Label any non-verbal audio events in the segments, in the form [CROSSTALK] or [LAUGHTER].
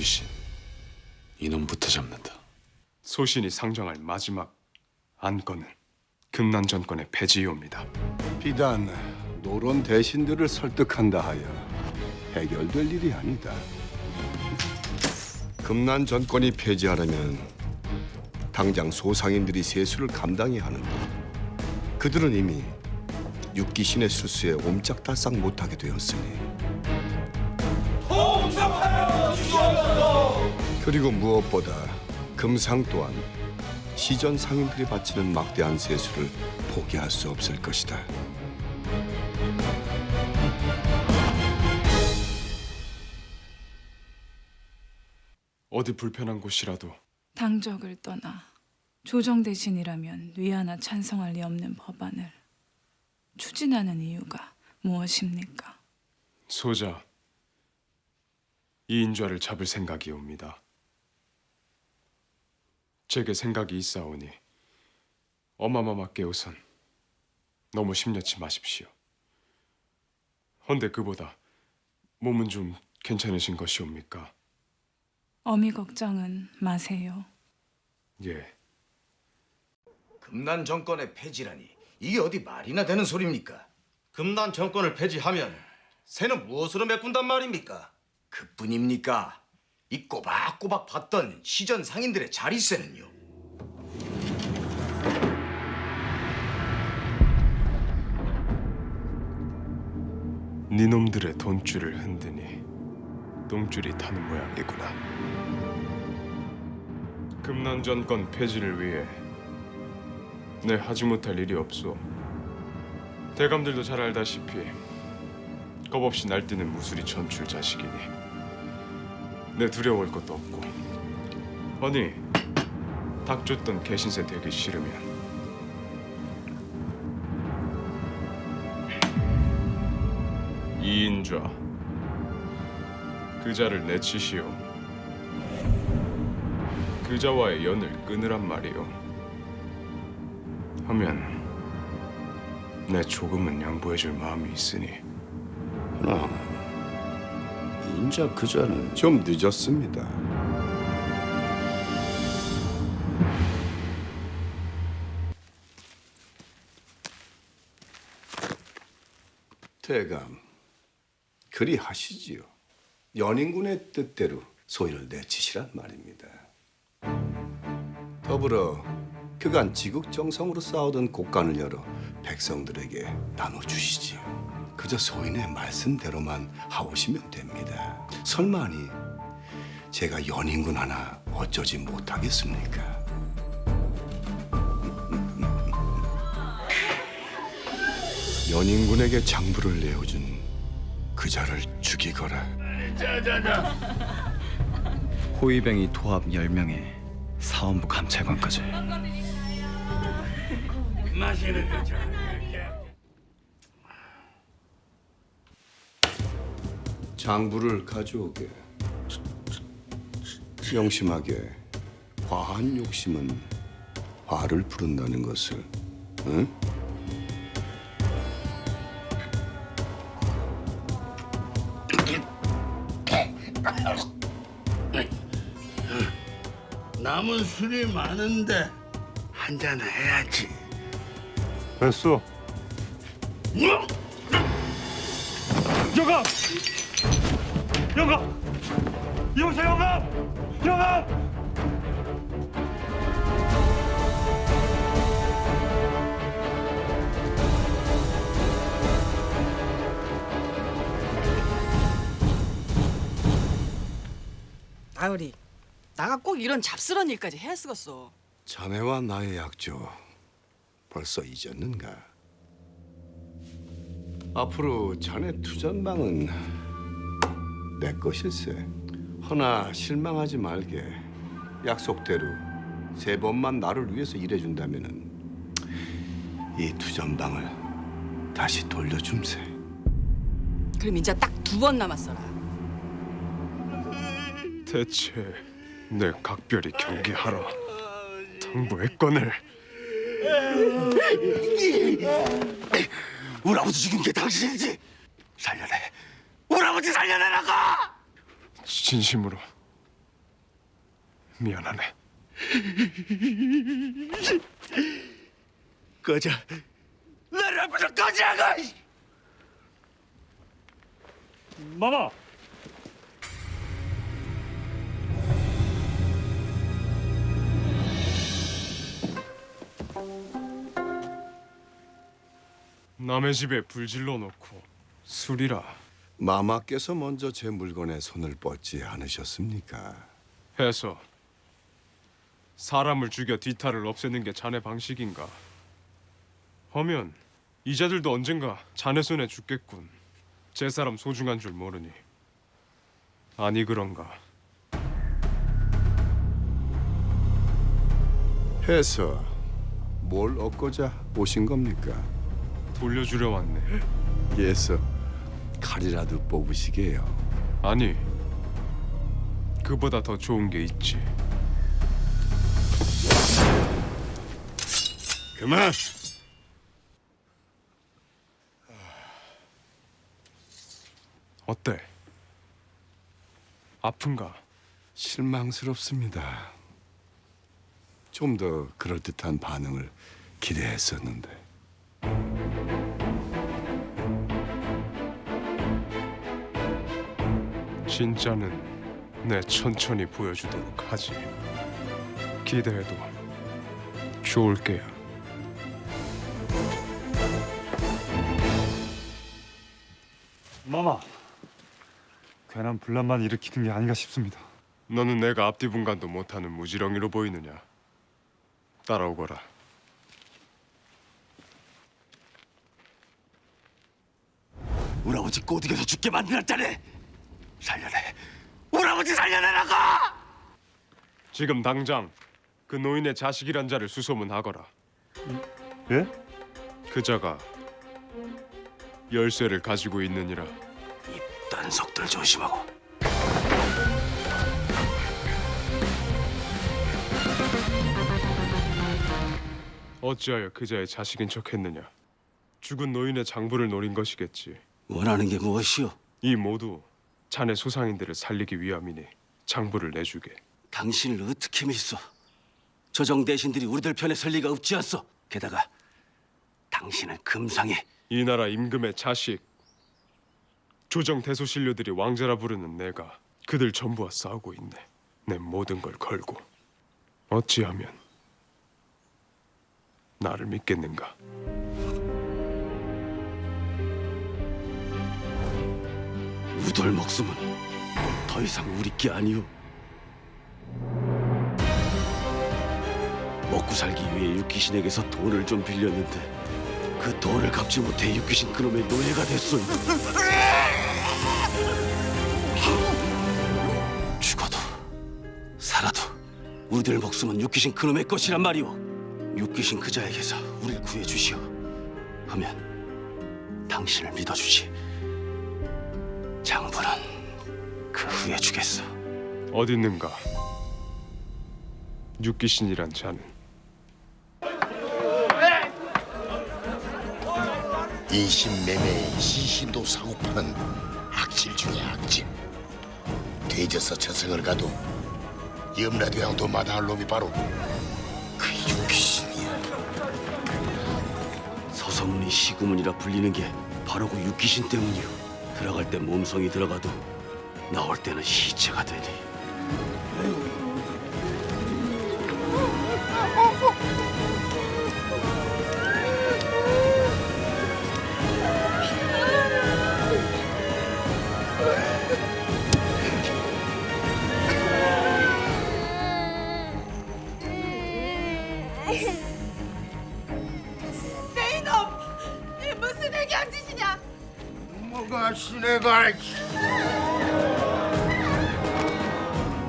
귀신 이놈부터 잡는다. 소신이 상정할 마지막 안건은 금난 전권의 폐지이옵니다. 비단 노론 대신들을 설득한다 하여 해결될 일이 아니다. 금난 정권이 폐지하려면 당장 소상인들이 세수를 감당해야 하는데 그들은 이미 육기신의 수수에 옴짝달싹 못하게 되었으니 그리고 무엇보다 금상 또한 시전 상인들이 바치는 막대한 세수를 포기할 수 없을 것이다. 어디 불편한 곳이라도 당적을 떠나 조정 대신이라면 위하나 찬성할 리 없는 법안을 추진하는 이유가 무엇입니까? 소자 이인좌를 잡을 생각이옵니다. 제게 생각이 있사오니 어마마마께 우선 너무 심려치 마십시오. 헌데 그보다 몸은 좀 괜찮으신 것이옵니까? 어미 걱정은 마세요. 예, 금난 정권의 폐지라니 이게 어디 말이나 되는 소리입니까? 금난 정권을 폐지하면 새는 무엇으로 메꾼단 말입니까? 그뿐입니까? 이 꼬박꼬박 봤던 시전 상인들의 자리세는요. 니놈들의 돈줄을 흔드니 똥줄이 타는 모양이구나. 금난 전권 폐지를 위해 내 하지 못할 일이 없소. 대감들도 잘 알다시피 겁없이 날뛰는 무수리 전출 자식이니 내 두려워할 것도 없고. 아니 닭 쫓던 개신세 되기 싫으면. 이인좌 그자를 내치시오. 그자와의 연을 끊으란 말이오. 하면 내 조금은 양보해줄 마음이 있으니. 아, 인자 그자는 좀 늦었습니다. 대감, 그리 하시지요. 연인군의 뜻대로 소인을 내치시란 말입니다. 더불어 그간 지극정성으로 쌓아둔 곡간을 열어 백성들에게 나눠주시지요. 그저 소인의 말씀대로만 하오시면 됩니다. 설마니 제가 연인군 하나 어쩌지 못하겠습니까? 연인군에게 장부를 내어준 그자를 죽이거라. 호위병이 도합 10명에 사원부 감찰관까지 장부를 가져오게. 명심하게 과한 욕심은 화를 부른다는 것을. 응? 남은 술이 많은데 한 잔 해야지. 됐어 영감! 영감! 여보세요 영감! 영감! 나으리 나가 꼭 이런 잡스런 일까지 해야 쓰겠어 자네와 나의 약조 벌써 잊었는가? 앞으로 자네 투전방은 내 것일세. 허나 실망하지 말게. 약속대로 세 번만 나를 위해서 일해준다면은 이 투전방을 다시 돌려줌세. 그럼 이제 딱 두 번 남았어라 대체 내 각별히 경계하라 당부했건을 우리 아버지 죽인 게 당신이지. 살려내. 아버지 살려내라고. 진심으로 미안하네. 꺼져. 나를 앞에서 꺼지라고! 마마! 남의 집에 불 질러 놓고 술이라 마마께서 먼저 제 물건에 손을 뻗지 않으셨습니까? 해서 사람을 죽여 뒤탈을 없애는 게 자네 방식인가? 하면 이자들도 언젠가 자네 손에 죽겠군. 제 사람 소중한 줄 모르니 아니 그런가? 해서 뭘 얻고자 오신 겁니까? 돌려주려 왔네. 예서 칼이라도 뽑으시게요. 아니 그보다 더 좋은 게 있지. 그만! 어때? 아픈가? 실망스럽습니다. 좀 더 그럴듯한 반응을 기대했었는데. 진짜는 내 천천히 보여주도록 하지. 기대해도 좋을 게야. 마마! 괜한 분란만 일으키는 게 아닌가 싶습니다. 너는 내가 앞뒤 분간도 못하는 무지렁이로 보이느냐? 따라오거라. 우리 아버지 꼬드겨서 죽게 만들었다네! 살려내! 우리 아버지 살려내라고! 지금 당장 그 노인의 자식이란 자를 수소문하거라. 예? 그 자가 열쇠를 가지고 있느니라. 단속들 조심하고 어찌하여 그 자의 자식인 척했느냐? 죽은 노인의 장부를 노린 것이겠지. 원하는 게 무엇이오? 이 모두 자네 소상인들을 살리기 위함이니 장부를 내주게. 당신을 어떻게 믿소? 조정 대신들이 우리들 편에 설 리가 없지 않소? 게다가 당신은 금상에 이 나라 임금의 자식 조정 대소신료들이 왕자라 부르는 내가 그들 전부와 싸우고 있네. 내 모든 걸 걸고 어찌하면 나를 믿겠는가? 우돌 목숨은 더 이상 우리 게 아니오. 먹고 살기 위해 육귀신에게서 돈을 좀 빌렸는데 그 돈을 갚지 못해 육귀신 그놈의 노예가 됐소. 죽어도 살아도 우리들 목숨은 육귀신 그놈의 것이란 말이오. 육귀신 그자에게서 우리를 구해 주시오. 하면 당신을 믿어주지. 장부는 그 후에 주겠어. 어디 있는가? 육기신이란 자는 인신매매에 시신도 사고 파는 악질 중의 악질. 돼져서 저승을 가도 염라대왕도 마다할 놈이 바로 그 육귀신이야. 서서문이 시구문이라 불리는 게 바로 그 육귀신 때문이오. 들어갈 때 몸성이 들어가도 나올 때는 시체가 되니. 뭐가 시내가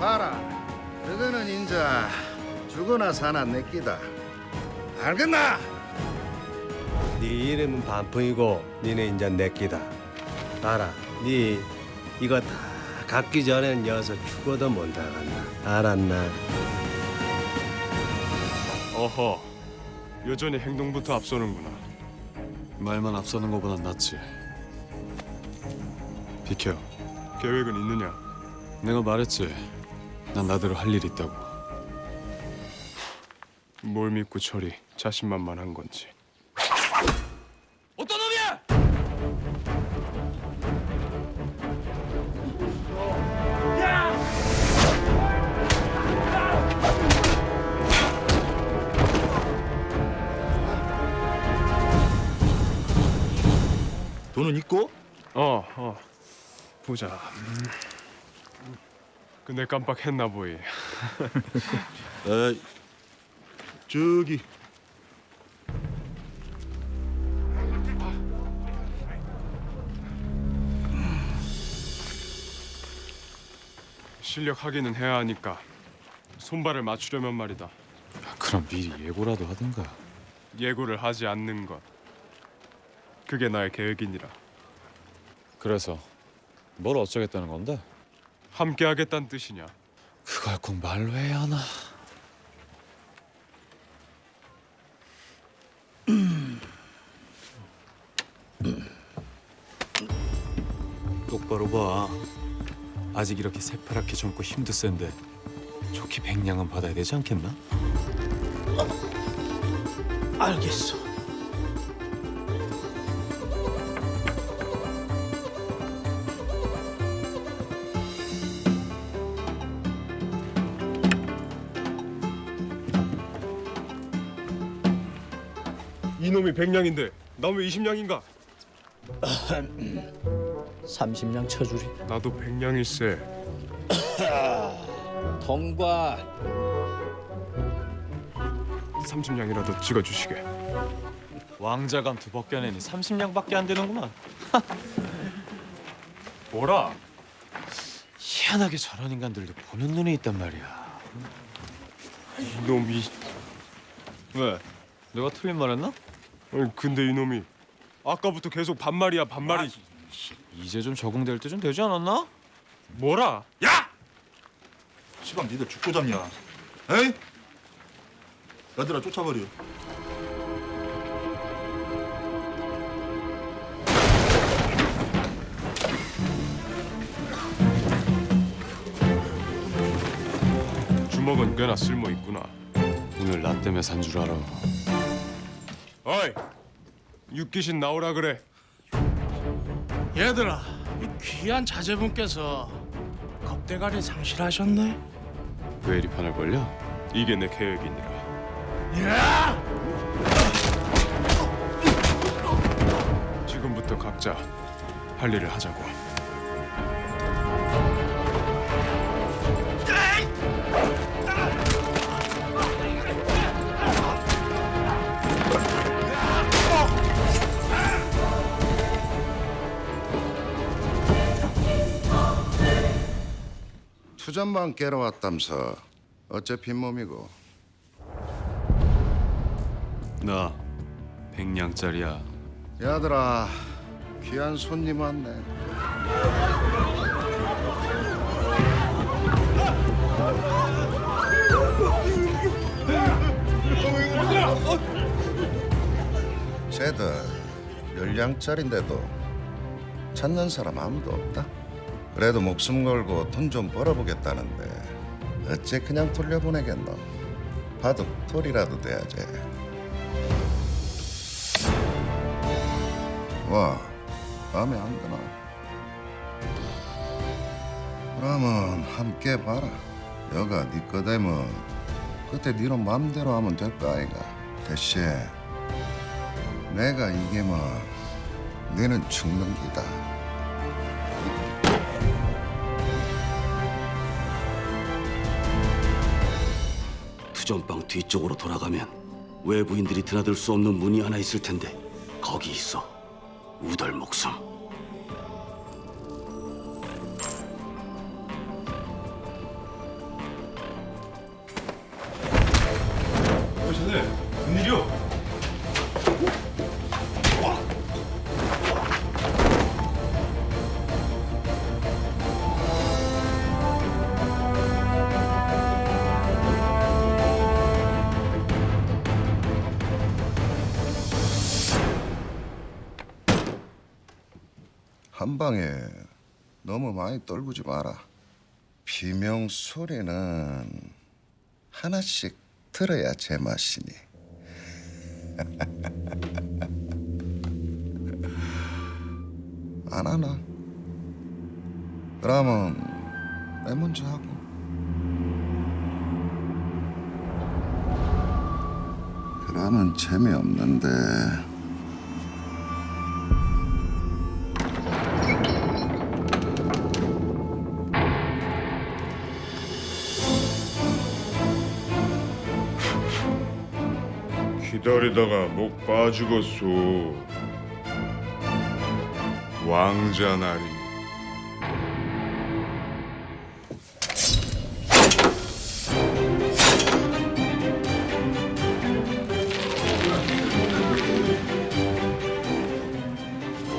봐라 그거는 인자 죽거나 사나 내 끼다 알겠나? 네 이름은 반풍이고 니네 인자 내 끼다. 알아. 네 이거 다 갖기 전엔 여서 죽어도 못 나간다. 알았나? 어허 여전히 행동부터 앞서는구나. 말만 앞서는 것보단 낫지. 비켜. 계획은 있느냐? 내가 말했지. 난 나대로 할 일이 있다고. 뭘 믿고 저리 자신만만한 건지. 어떤 놈이야? 돈은 있고? 어, 어. 보자. 음. 근데 깜빡했나 보이. [LAUGHS] 에 저기 실력 확인은 해야 하니까 손발을 맞추려면 말이다. 그럼 미리 예고라도 하든가. 예고를 하지 않는 것. 그게 나의 계획이니라. 그래서 뭘 어쩌겠다는 건데? 함께 하겠다는 뜻이냐? 그걸 꼭 말로 해야 하나? 똑바로 봐. 아직 이렇게 새파랗게 젊고 힘도 센데 좋게 백냥은 받아야 되지 않겠나? 알겠어. 이놈이 백냥인데 나 왜 이십냥인가? [CLEARS THROAT] 30냥 쳐주리. 나도 백냥일세. 통과. [CLEARS THROAT] 삼십냥이라도 찍어주시게. 왕자감 두 벗겨내니 30냥밖에 안 되는구만. [LAUGHS] 뭐라? 희한하게 저런 인간들도 보는 눈이 있단 말이야. 이놈이. 왜? 내가 틀린 말했나? 아니, 근데 이놈이 아까부터 계속 반말이야 반말이. 이제 좀 적응될 때 좀 되지 않았나? 뭐라? 시방 니들 죽고 잡냐? 에이? 얘들아 쫓아버려. 주먹은 꽤나 쓸모 있구나. 오늘 나 때문에 산 줄 알아. 어이, 육귀신 나오라 그래. 얘들아, 이 귀한 자제분께서 겁대가리 상실하셨네. 왜 이리 판을 벌려? 이게 내 계획이니라. 야! 지금부터 각자 할 일을 하자고. 투전만 깨러 왔담서 어째 빈몸이고. 나 백냥짜리야. 야들아 귀한 손님 왔네. 쟤들 열량짜린데도 찾는 사람 아무도 없다 그래도 목숨 걸고 돈 좀 벌어보겠다는데 어째 그냥 돌려보내겠노 바둑 돌이라도 돼야지 와 마음에 안 드나? 그러면 함께 봐라. 여가 네 거되면 그때 네로 마음대로 하면 될 거 아이가. 대신 내가 이기면 너는 죽는 기다. 투전방 뒤쪽으로 돌아가면 외부인들이 드나들 수 없는 문이 하나 있을 텐데 거기 있어. 우덜 목숨. 한 방에 너무 많이 떨구지 마라. 비명 소리는 하나씩 들어야 제맛이니. [LAUGHS] 안 하나? 그러면 내 먼저 하고. 그러면 재미없는데. 기다리다가 목 빠지겠소. 왕자 날이.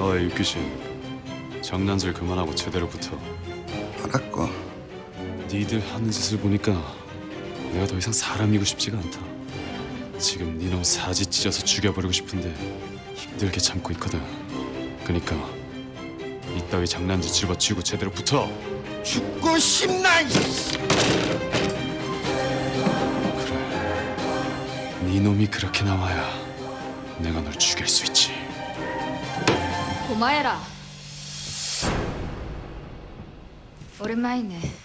어이 육귀신 장난질 그만하고 제대로 붙어 알았고. 니들 하는 짓을 보니까 내가 더 이상 사람이고 싶지가 않다 지금 니놈 사지 찢어서 죽여버리고 싶은데 힘들게 참고 있거든 그니까 이따위 장난질 집어치우고 제대로 붙어 죽고 싶나? 니놈이 그렇게 나와야 내가 널 죽일 수 있지 고마해라. 오랜만이네.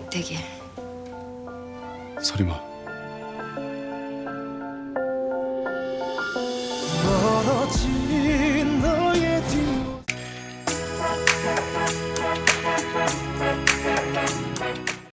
백대길. 서리마